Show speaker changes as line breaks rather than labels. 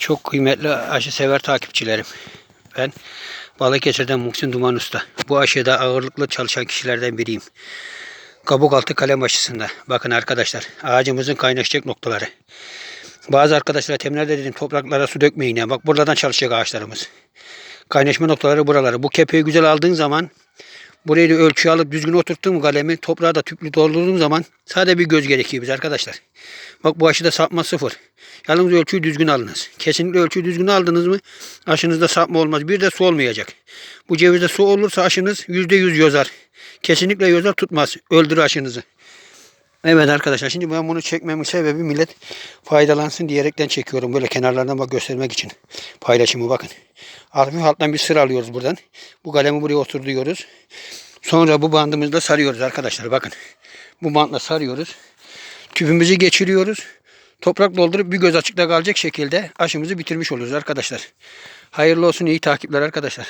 Çok kıymetli aşı sever takipçilerim. Ben Balıkesir'den Muhsin Duman Usta. Bu aşıda ağırlıklı çalışan kişilerden biriyim. Kabuk altı kalem aşısında. Bakın arkadaşlar ağacımızın kaynaşacak noktaları. Bazı arkadaşlara temelde dedim topraklara su dökmeyin ya. Bak buradan çalışacak ağaçlarımız. Kaynaşma noktaları buraları. Bu kepeği güzel aldığın zaman burayı da ölçü alıp düzgün oturttun mu kalemi toprağa da tüplü doldurduğun zaman sadece bir göz gerekiyor biz arkadaşlar. Bak bu aşıda sapma sıfır. Yalnız ölçüyü düzgün alınız. Kesinlikle ölçüyü düzgün aldınız mı aşınızda sapma olmaz. Bir de su olmayacak. Bu cevizde su olursa aşınız yüzde yüz yozar. Kesinlikle yozar tutmaz. Öldürür aşınızı. Evet arkadaşlar şimdi ben bunu çekmemin sebebi millet faydalansın diyerekten çekiyorum. Böyle kenarlardan bak göstermek için. Paylaşımı bakın. Hafif alttan bir sıra alıyoruz buradan. Bu kalemi buraya oturtuyoruz. Sonra bu bandımızla sarıyoruz arkadaşlar bakın. Bu bantla sarıyoruz. Tüpümüzü geçiriyoruz. Toprak doldurup bir göz açıkta kalacak şekilde aşımızı bitirmiş oluruz arkadaşlar. Hayırlı olsun iyi takipler arkadaşlar.